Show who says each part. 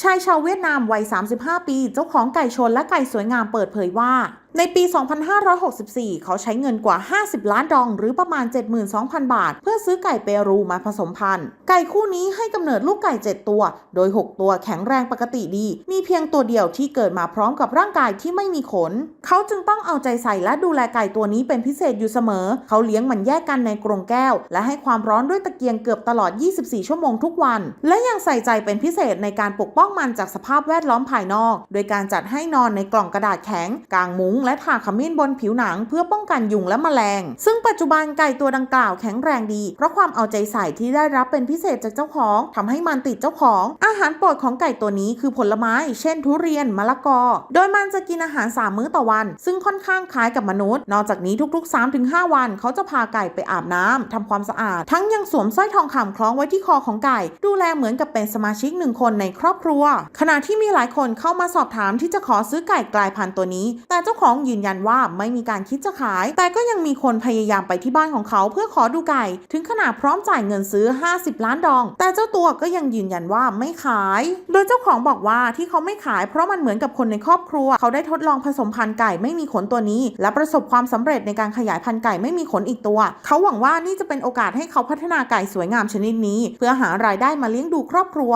Speaker 1: ชายชาวเวียดนามวัย 35 ปี เจ้าของไก่ชนและไก่สวยงามเปิดเผยว่า ในปี 2564 เขาใช้เงินกว่า 50 ล้านดอง หรือประมาณ 72,000 บาท เพื่อซื้อไก่เปรูมาผสมพันธุ์ ไก่คู่นี้ให้กำเนิดลูกไก่ 7 ตัว โดย 6 ตัวแข็งแรงปกติดี มีเพียงตัวเดียวที่เกิดมาพร้อมกับร่างกายที่ไม่มีขน เขาจึงต้องเอาใจใส่และดูแลไก่ตัวนี้เป็นพิเศษอยู่เสมอ เขาเลี้ยงมันแยกกันในกรงแก้ว และให้ความร้อนด้วยตะเกียงเกือบตลอด 24 ชั่วโมงทุกวัน และยังใส่ใจเป็นพิเศษในการปกป้องมันจากสภาพแวดล้อมภายนอก โดยการจัดให้นอนในกล่องกระดาษแข็งกางมุ้งและทาขมิ้นบนผิวหนัง เพื่อป้องกันยุงและแมลง ซึ่งปัจจุบันไก่ตัวดังกล่าวแข็งแรงดี เพราะความเอาใจใส่ที่ได้รับเป็นพิเศษจากเจ้าของทำให้มันติดเจ้าของ อาหารโปรดของไก่ตัวนี้คือผลไม้ เช่น ทุเรียนมะละกอ โดยมันจะกินอาหาร 3 มื้อต่อวัน ซึ่งค่อนข้างคล้ายกับมนุษย์ นอกจากนี้ทุก ๆ 3-5 วัน เขาจะพาไก่ไปอาบน้ำทำความสะอาด ทั้งยังสวมสร้อยทองคำคล้องไว้ที่คอของไก่ ดูแลเหมือนกับเป็นสมาชิกหนึ่งคนในครอบครัว ขณะที่มีหลายคนเข้ามาสอบถามที่จะขอซื้อไก่กลายพันธุ์ตัวนี้ แต่เจ้าของยืนยันว่าไม่มีการคิดจะขาย แต่ก็ยังมีคนพยายามไปที่บ้านของเขาเพื่อขอดูไก่ ถึงขนาดพร้อมจ่ายเงินซื้อ 50 ล้านดอง แต่เจ้าตัวก็ยังยืนยันว่าไม่ขาย โดยเจ้าของบอกว่าที่เขาไม่ขาย เพราะมันเหมือนกับคนในครอบครัว เขาได้ทดลองผสมพันธุ์ไก่ไม่มีขนตัวนี้ และประสบความสำเร็จในการขยายพันธุ์ไก่ไม่มีขนอีกตัว เขาหวังว่านี่จะเป็นโอกาสให้เขาพัฒนาไก่สวยงามชนิดนี้ เพื่อหารายได้มาเลี้ยงดูครอบครัว